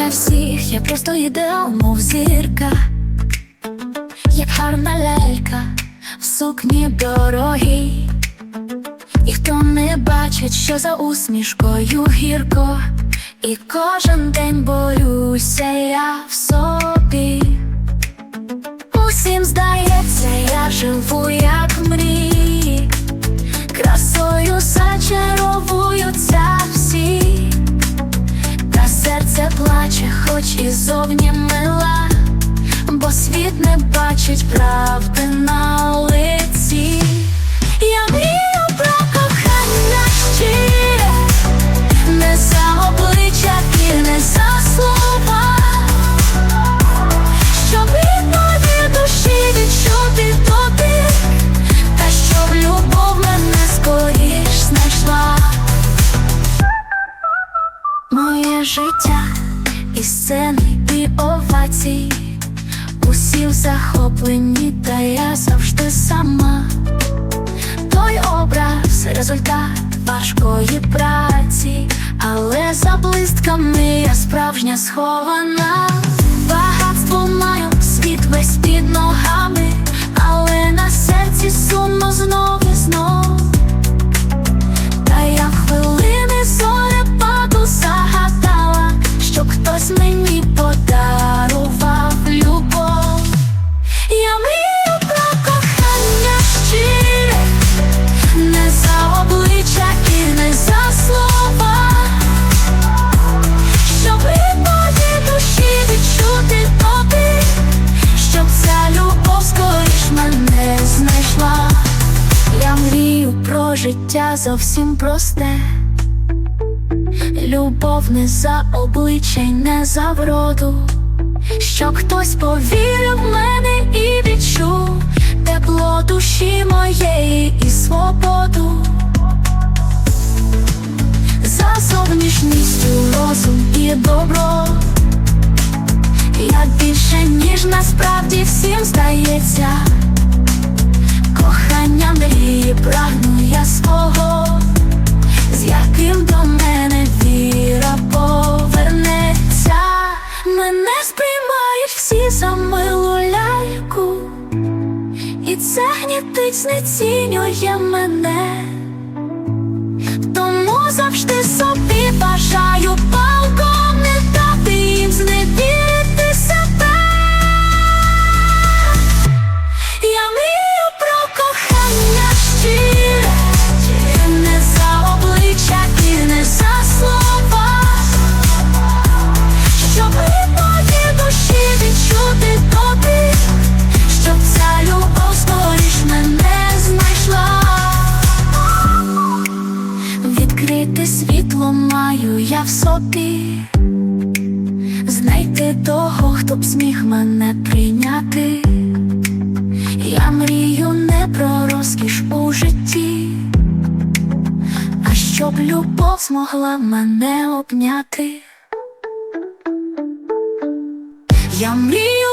виключай всіх, я просто ідеал, мов зірка, як гарна лялька в сукні дорогі, І хто не бачить, що за усмішкою гірко, і кожен день борюся я в собі. Хоч і зовні мила, бо світ не бачить правди на лиці. Я мрію про кохання щире, не за обличчя і не за слова. Щоб рідної душі відчути дотик, та щоб любов мене скоріш знайшла. Моє життя і сцени, і овації, усі в захоплені, та я завжди сама. Той образ результат важкої праці, але за блистками я справжня схована. Життя зовсім просте. Любов не за обличчя не за вроду, щоб хтось повірив в мене і відчув тепло душі моєї і свободу. За зовнішністю розум і добро. Я більше, ніж насправді всім здається. Знецінює мене. Тому завжди собі бажаю палком в собі, знайти того, хто б зміг мене прийняти. Я мрію не про розкіш у житті, а щоб любов змогла мене обняти. Я мрію